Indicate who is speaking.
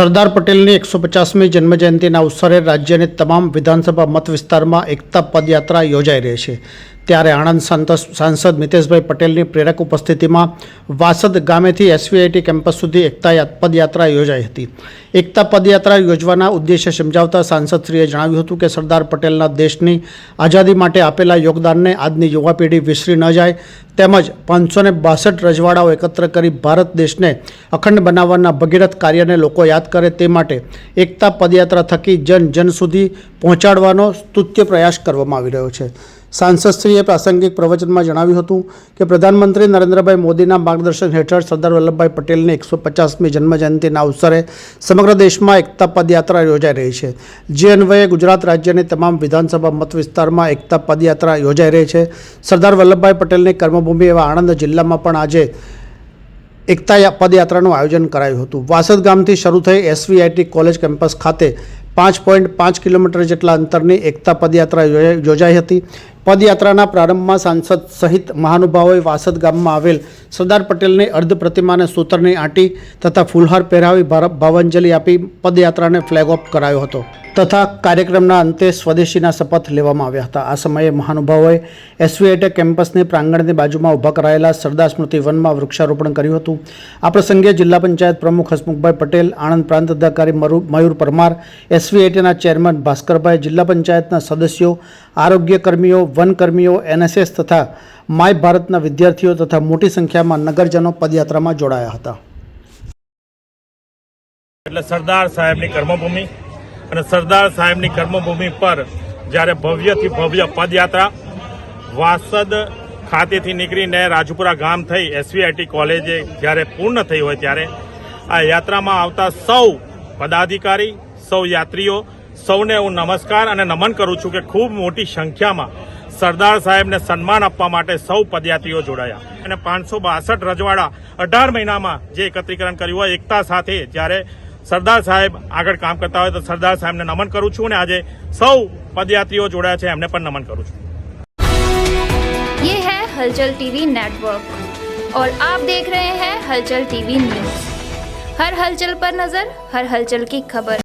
Speaker 1: સરદાર પટેલની એકસો પચાસમી જન્મજયંતિના અવસરે રાજ્યની તમામ વિધાનસભા મત વિસ્તારમાં એકતા પદયાત્રા યોજાઈ રહી છે. ત્યારે આણંદ સાંસદ મિતેશભાઈ પટેલની પ્રેરક ઉપસ્થિતિમાં વાસદ ગામેથી એસવીઆઈટી કેમ્પસ સુધી એકતા પદયાત્રા યોજાઈ હતી. એકતા પદયાત્રા યોજવાના ઉદ્દેશ્ય સમજાવતા સાંસદશ્રીએ જણાવ્યું હતું કે સરદાર પટેલના દેશની આઝાદી માટે આપેલા યોગદાનને આજની યુવા પેઢી વિસરી ન જાય, તેમજ પાંચસો ને બાસઠ રજવાડાઓ એકત્ર કરી ભારત દેશને અખંડ બનાવવાના ભગીરથ કાર્યને લોકો યાદ કરે તે માટે એકતા પદયાત્રા થકી જન જન સુધી પહોંચાડવાનો સ્તુત્ય પ્રયાસ કરવામાં આવી રહ્યો છે. સાંસદશ્રીએ પ્રાસંગિક પ્રવચનમાં જણાવ્યું હતું કે પ્રધાનમંત્રી નરેન્દ્રભાઈ મોદીના માર્ગદર્શન હેઠળ સરદાર વલ્લભભાઈ પટેલની એકસો પચાસમી જન્મજયંતિના અવસરે સમગ્ર દેશમાં એકતા પદયાત્રા યોજાઈ રહી છે. જે અન્વયે ગુજરાત રાજ્યની તમામ વિધાનસભા મત વિસ્તારમાં એકતા પદયાત્રા યોજાઈ રહી છે. સરદાર વલ્લભભાઈ પટેલની કર્મભૂમિ એવા આણંદ જિલ્લામાં પણ આજે એકતા પદયાત્રાનું આયોજન કરાયું હતું. વાસદ ગામથી શરૂ થઈ એસવીઆઈટી કોલેજ કેમ્પસ ખાતે પાંચ પોઈન્ટ પાંચ કિલોમીટર જેટલા અંતરની એકતા પદયાત્રા યોજાઈ- હતી. પદયાત્રાના પ્રારંભમાં સાંસદ સહિત મહાનુભાવોએ વાસદ ગામમાં આવેલ સરદાર પટેલની અર્ધ પ્રતિમાને સૂતરની આંટી તથા ફૂલહાર પહેરાવી ભાવાંજલિ આપી પદયાત્રાને ફ્લેગ ઓફ કરાયો હતો. તથા કાર્યક્રમના અંતે સ્વદેશીના શપથ લેવામાં આવ્યા હતા. આ સમયે મહાનુભાવોએ એસવીઆઈટે કેમ્પસની પ્રાંગણની બાજુમાં ઊભા કરાયેલા સરદાર સ્મૃતિ વનમાં વૃક્ષારોપણ કર્યું હતું. આ પ્રસંગે જિલ્લા પંચાયત પ્રમુખ હસમુખભાઈ પટેલ, આણંદ પ્રાંત અધિકારી મયુર પરમાર એસવીઆઈટીના ચેરમેન ભાસ્કરભાઈ, જિલ્લા પંચાયતના સદસ્યો આરોગ્ય કર્મીઓ વનકર્મીઓ એનએસએસ તથા માય ભારતના વિદ્યાર્થીઓ તથા મોટી સંખ્યામાં નગરજનો પદયાત્રામાં જોડાયા હતા.
Speaker 2: એટલે સરદાર સાહેબની કર્મભૂમિ અને સરદાર સાહેબની કર્મભૂમિ પર જ્યારે ભવ્યથી ભવ્ય પદયાત્રા વાસદ ખાતેથી નીકળીને રાજપુરા ગામ થઈ એસવીઆઈટી કોલેજે જ્યારે પૂર્ણ થઈ હોય ત્યારે આ યાત્રામાં આવતા સૌ પદાધિકારી, સૌ યાત્રીઓ સૌને હું નમસ્કાર અને નમન કરું છું કે ખૂબ મોટી સંખ્યામાં સરદાર સાહેબને સન્માન આપવા માટે સૌ પદયાત્રીઓ જોડાયા અને પાંચસો બાસઠ રજવાડા અઢાર મહિનામાં જે એકત્રીકરણ કર્યું હોય એકતા સાથે જ્યારે સરદાર સાહેબ આગળ કામ કરતા હોય તો સરદાર સાહેબને નમન કરું છું અને આજે સૌ પદયાત્રીઓ જોડાયા છે એમને પણ નમન કરું છું
Speaker 3: ये है हलचल टीवी नेटवर्क और आप देख रहे हैं हलचल टीवी न्यूज हर हलचल पर नजर हर हलचल की खबर